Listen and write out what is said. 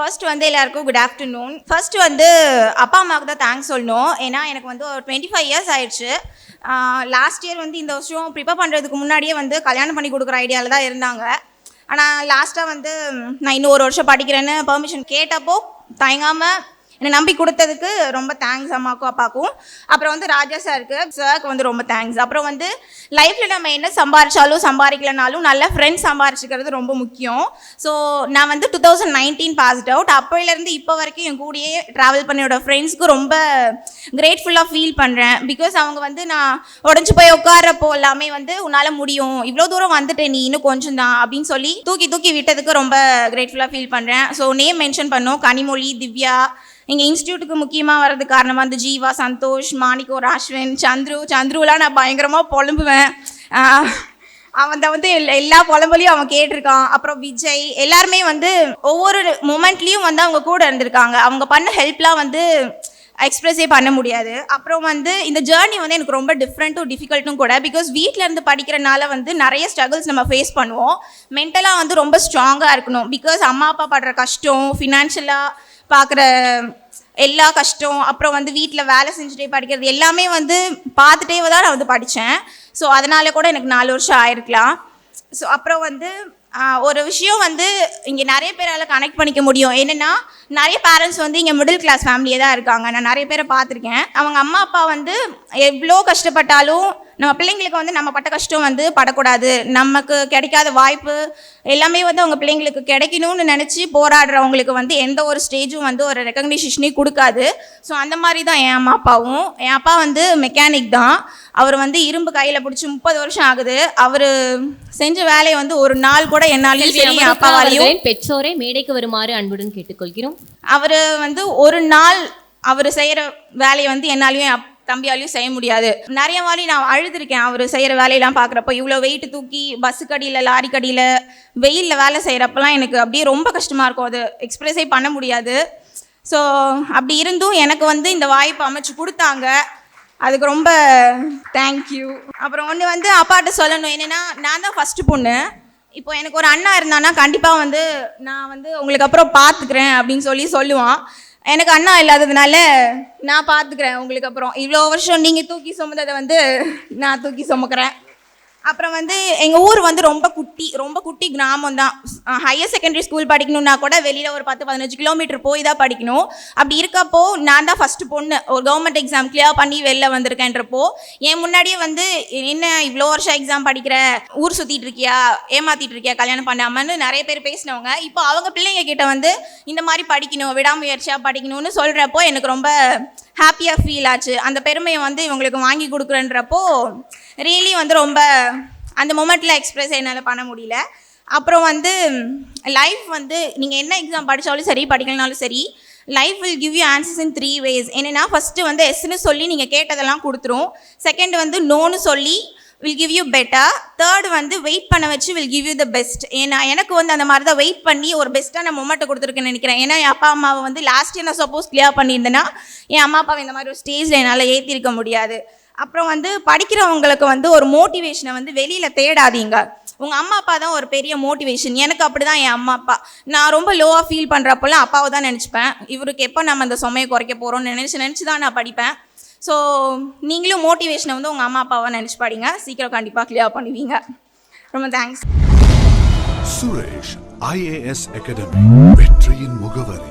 First வந்து எல்லாருக்கும் good afternoon first வந்து அப்பா அம்மாவுக்கு தான் தேங்க்ஸ் சொல்லணும். ஏன்னா எனக்கு வந்து ஒரு டுவெண்ட்டி ஃபைவ் இயர்ஸ் ஆயிடுச்சு லாஸ்ட் இயர் வந்து இந்த வருஷம் ப்ரிப்பேர் பண்ணுறதுக்கு முன்னாடியே வந்து கல்யாணம் பண்ணி கொடுக்குற ஐடியாவில் தான் இருந்தாங்க. ஆனால் லாஸ்ட்டாக வந்து நான் இன்னும் ஒரு வருஷம் படிக்கிறேன்னு பர்மிஷன் கேட்டப்போ தயங்காமல் என்னை நம்பி கொடுத்ததுக்கு ரொம்ப தேங்க்ஸ் அம்மாக்கும் அப்பாக்கும். அப்புறம் வந்து ராஜா சாருக்கு சாருக்கு வந்து ரொம்ப தேங்க்ஸ் அப்புறம் வந்து லைஃப்பில் நம்ம என்ன சம்பாரிச்சாலும் சம்பாதிக்கலனாலும் நல்ல ஃப்ரெண்ட்ஸ் சம்பாரிச்சிக்கிறது ரொம்ப முக்கியம். ஸோ நான் வந்து two thousand nineteen passed out அப்போலேருந்து இப்போ வரைக்கும் என் கூடயே ட்ராவல் பண்ணியோட ஃப்ரெண்ட்ஸ்க்கு ரொம்ப கிரேட்ஃபுல்லாக ஃபீல் பண்ணுறேன் பிகாஸ் அவங்க வந்து நான் உடஞ்சி போய் உட்காரப்போ எல்லாமே வந்து உன்னால் முடியும். இவ்வளோ தூரம் வந்துட்டேன் நீ இன்னும் கொஞ்சம் தான் அப்படின்னு சொல்லி தூக்கி தூக்கி விட்டதுக்கு ரொம்ப கிரேட்ஃபுல்லாக ஃபீல் பண்ணுறேன் ஸோ நேம் மென்ஷன் பண்ணோம். கனிமொழி திவ்யா எங்கள் இன்ஸ்டியூட்டுக்கு முக்கியமாக வர்றது காரணமாக வந்து ஜீவா சந்தோஷ் மாணிக்கோ ராஷ்வன் சந்துரு. சந்துருலாம் நான் பயங்கரமாக புலம்புவேன். அவன் வந்து எல்லா- எல்லா புலம்பலையும் அவன் கேட்டிருக்கான். அப்புறம் விஜய் எல்லாருமே வந்து ஒவ்வொரு மூமெண்ட்லேயும் வந்து அவங்க கூட இருந்திருக்காங்க. அவங்க பண்ண ஹெல்ப்லாம் வந்து எக்ஸ்பிரஸே பண்ண முடியாது. அப்புறம் வந்து இந்த ஜேர்னி வந்து எனக்கு ரொம்ப டிஃப்ரெண்ட்டும் டிஃபிகல்ட்டும் கூட பிகாஸ் வீட்டில் இருந்து படிக்கிறனால வந்து நிறைய ஸ்ட்ரகிள்ஸ் நம்ம ஃபேஸ் பண்ணுவோம். மென்டலாக வந்து ரொம்ப ஸ்ட்ராங்காக இருக்கணும். பிகாஸ் அம்மா அப்பா படுற கஷ்டம் ஃபினான்ஷியலாக பார்க்குற எல்லா கஷ்டம் அப்புறம் வந்து வீட்டில் வேலை செஞ்சுட்டே படிக்கிறது எல்லாமே வந்து பார்த்துட்டே தான் நான் வந்து படித்தேன் ஸோ அதனால் கூட எனக்கு நாலு வருஷம் ஆயிருக்கலாம். ஸோ அப்புறம் வந்து ஒரு விஷயம் வந்து இங்கே நிறைய பேரால் கனெக்ட் பண்ணிக்க முடியும். என்னென்னா நிறைய பேரண்ட்ஸ் வந்து இங்கே மிடில் கிளாஸ் ஃபேமிலியே தான் இருக்காங்க. நான் நிறைய பேரை பார்த்துருக்கேன். அவங்க அம்மா அப்பா வந்து எவ்வளோ கஷ்டப்பட்டாலும் நம்ம பிள்ளைங்களுக்கு வந்து நம்ம பட்ட கஷ்டம் வந்து படக்கூடாது. நமக்கு கிடைக்காத வாய்ப்பு எல்லாமே வந்து அவங்க பிள்ளைங்களுக்கு கிடைக்கணும்னு நினச்சி போராடுறவங்களுக்கு வந்து எந்த ஒரு ஸ்டேஜும் வந்து ஒரு ரெக்கக்னிஷனையும் கொடுக்காது. ஸோ அந்த மாதிரி தான் என் அம்மா அப்பாவும். என் அப்பா வந்து மெக்கானிக் தான். அவர் வந்து இரும்பு கையில் பிடிச்சி முப்பது வருஷம் ஆகுது. அவர் செஞ்ச வேலையை வந்து ஒரு நாள் கூட என்னாலையும் சரி என் அப்பாவாலையும் பெற்றோரை மேடைக்கு வருமாறு அன்புடன் கேட்டுக்கொள்கிறோம். அவர் வந்து ஒரு நாள் அவர் செய்கிற வேலையை வந்து என்னாலையும் தம்பியாலையும் செய்ய முடியாது. நிறைய வாரி நான் அழுதுருக்கேன். அவர் செய்கிற வேலையெல்லாம் பார்க்குறப்போ இவ்வளோ வெயிட் தூக்கி பஸ்ஸு கடியில் லாரி கடியில் வெயிலில் வேலை செய்கிறப்பெல்லாம் எனக்கு அப்படியே ரொம்ப கஷ்டமாக இருக்கும். அது எக்ஸ்பிரஸே பண்ண முடியாது. ஸோ அப்படி இருந்தும் எனக்கு வந்து இந்த வாய்ப்பு அமைச்சு கொடுத்தாங்க. அதுக்கு ரொம்ப தேங்க்யூ அப்புறம் ஒன்று வந்து அப்பாட்ட சொல்லணும். என்னென்னா நான் தான் ஃபஸ்ட்டு பொண்ணு. இப்போ எனக்கு ஒரு அண்ணா இருந்தானா கண்டிப்பாக வந்து நான் வந்து உங்களுக்கு அப்புறம் பார்த்துக்கிறேன் அப்படின்னு சொல்லி சொல்லுவான். எனக்கு அண்ணா இல்லாததுனால நான் பார்த்துக்கிறேன் உங்களுக்கு அப்புறம். இவ்வளோ வருஷம் நீங்கள் தூக்கி சுமந்ததை வந்து நான் தூக்கி சுமக்கிறேன். அப்புறம் வந்து எங்கள் ஊர் வந்து ரொம்ப குட்டி ரொம்ப குட்டி கிராமம் தான் ஹையர் செகண்டரி ஸ்கூல் படிக்கணும்னா கூட வெளியில் ஒரு பத்து பதினஞ்சு கிலோமீட்டர் போய் தான் படிக்கணும். அப்படி இருக்கப்போ நான் தான் ஃபஸ்ட்டு பொண்ணு. ஒரு கவர்மெண்ட் எக்ஸாம் கிளியர் பண்ணி வெளில வந்திருக்கேன்றப்போ என் முன்னாடியே வந்து என்ன இவ்வளோ வருஷம் எக்ஸாம் படிக்கிற? ஊர் சுற்றிட்டு இருக்கியா? ஏமாத்திட்டு இருக்கியா? கல்யாணம் பண்ணாமன்னு நிறைய பேர் பேசினவங்க. இப்போ அவங்க பிள்ளைங்க கிட்ட வந்து இந்த மாதிரி படிக்கணும் விடாமுயற்சியாக படிக்கணும்னு சொல்கிறப்போ எனக்கு ரொம்ப ஹாப்பியாக ஃபீல் ஆச்சு. அந்த பெருமையை வந்து இவங்களுக்கு வாங்கி கொடுக்குறன்றப்போ ரியலி வந்து ரொம்ப அந்த மொமெண்ட்டில் எக்ஸ்ப்ரெஸ் என்னால் பண்ண முடியல. அப்புறம் வந்து லைஃப் வந்து நீங்கள் என்ன எக்ஸாம் படித்தாலும் சரி படிக்கலனாலும் சரி life will give you answers in three ways என்னென்னா ஃபஸ்ட்டு வந்து எஸ்ன்னு சொல்லி நீங்கள் கேட்டதெல்லாம் கொடுத்துரும். செகண்ட் வந்து நோன்னு சொல்லி will give you better third வந்து வெயிட் பண்ண வச்சு will give you the best ஏன்னா எனக்கு வந்து அந்த மாதிரி தான் வெயிட் பண்ணி ஒரு பெஸ்ட்டான மொமெண்ட்டை கொடுத்துருக்கேன்னு நினைக்கிறேன். ஏன்னா என் அப்பா அம்மாவை வந்து லாஸ்ட் இயர் நான் சப்போஸ் கிளியர் பண்ணியிருந்தேன்னா என் அம்மா அப்பாவை இந்த மாதிரி ஒரு ஸ்டேஜில் என்னால் ஏற்றிருக்க முடியாது. அப்புறம் வந்து படிக்கிறவங்களுக்கு வந்து ஒரு மோட்டிவேஷனை வந்து வெளியில் தேடாதீங்க. உங்கள் அம்மா அப்பா தான் ஒரு பெரிய மோட்டிவேஷன் எனக்கு அப்படி தான் என் அம்மா அப்பா. நான் ரொம்ப லோவாக ஃபீல் பண்ணுறப்பெல்லாம் அப்பாவை தான் நினச்சிப்பேன். இவருக்கு எப்போ நம்ம அந்த சுமையை குறைக்க போகிறோம்னு நினச்சி நினச்சி தான் நான் படிப்பேன். ஸோ நீங்களும் மோட்டிவேஷனை வந்து உங்கள் அம்மா அப்பாவை நினச்சி படிங்க. சீக்கிரம் கண்டிப்பாக கிளியர் பண்ணுவீங்க. ரொம்ப தேங்க்ஸ் சுரேஷ் ஐஏஎஸ் அகாடமி வெற்றியின் முகவரி.